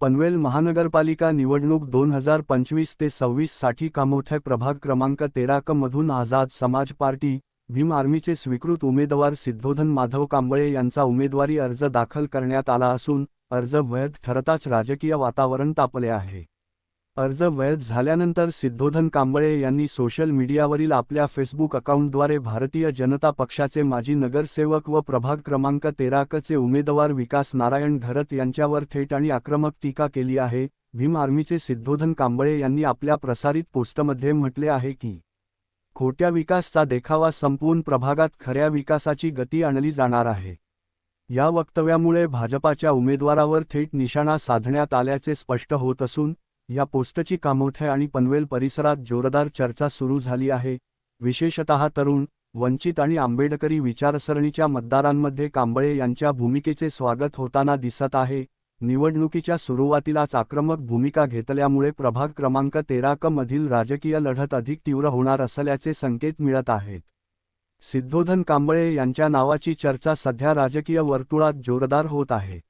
पनवेल महानगरपालिका निवडणूक दोन हजार पंचवीस ते सव्वीससाठी कामोठ्या प्रभाग क्रमांक तेरा मधून आझाद समाज पार्टी भीम आर्मीचे स्वीकृत उमेदवार सिद्धोधन माधव कांबळे यांचा उमेदवारी अर्ज दाखल करण्यात आला असून अर्ज वैध ठरताच राजकीय वातावरण तापले आहे. अर्ज वैध झाल्यानंतर सिद्धोधन कांबळे यांनी सोशल मीडियावरील आपल्या फेसबुक अकाउंटद्वारे भारतीय जनता पक्षाचे माजी नगरसेवक व प्रभाग क्रमांक तेराकचे उमेदवार विकास नारायण घरत यांच्यावर थेट आणि आक्रमक टीका केली आहे. भीम आर्मीचे सिद्धोधन कांबळे यांनी आपल्या प्रसारित पोस्टमध्ये म्हटले आहे की खोट्या विकासचा देखावा संपवून प्रभागात खऱ्या विकासाची गती आणली जाणार आहे. या वक्तव्यामुळे भाजपाच्या उमेदवारावर थेट निशाणा साधण्यात आल्याचे स्पष्ट होत असून या पोस्टची कामोठे आणि पनवेल परिसरात जोरदार चर्चा सुरू झाली आहे. विशेषतः तरुण वंचित आणि आंबेडकरी विचारसरणीच्या मतदारांमध्ये कांबळे यांच्या भूमिकेचे स्वागत होताना दिसत आहे. निवडणुकीच्या सुरुवातीलाच आक्रमक भूमिका घेतल्यामुळे प्रभाग क्रमांक तेरा क मधील राजकीय लढत अधिक तीव्र होणार असल्याचे संकेत मिळत आहेत. सिद्धोधन कांबळे यांच्या नावाची चर्चा सध्या राजकीय वर्तुळात जोरदार होत आहे.